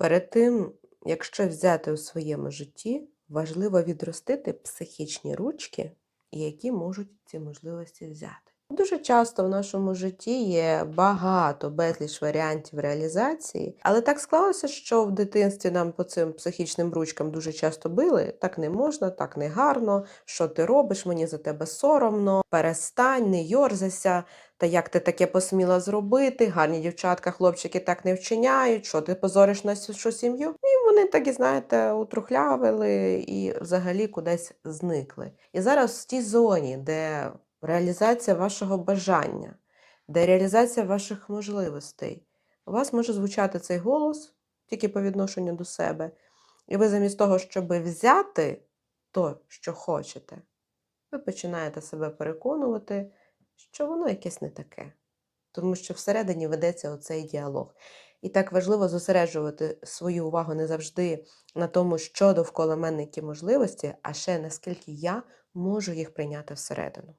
Перед тим, як щось взяти у своєму житті, важливо відростити психічні ручки, які можуть ці можливості взяти. Дуже часто в нашому житті є багато безліч варіантів реалізації, але так склалося, що в дитинстві нам по цим психічним ручкам дуже часто били: так не можна, так не гарно, що ти робиш, мені за тебе соромно, перестань, не йорзайся. Та як ти таке посміла зробити? Гарні дівчатка, хлопчики так не вчиняють, що ти позориш нашу сім'ю? І вони так і знаєте, утрухлявили і взагалі кудись зникли. І зараз в тій зоні, де реалізація вашого бажання, де реалізація ваших можливостей, у вас може звучати цей голос тільки по відношенню до себе. І ви замість того, щоб взяти то, що хочете, ви починаєте себе переконувати, що воно якесь не таке. Тому що всередині ведеться оцей діалог. І так важливо зосереджувати свою увагу не завжди на тому, що довкола мене які можливості, а ще наскільки я можу їх прийняти всередину.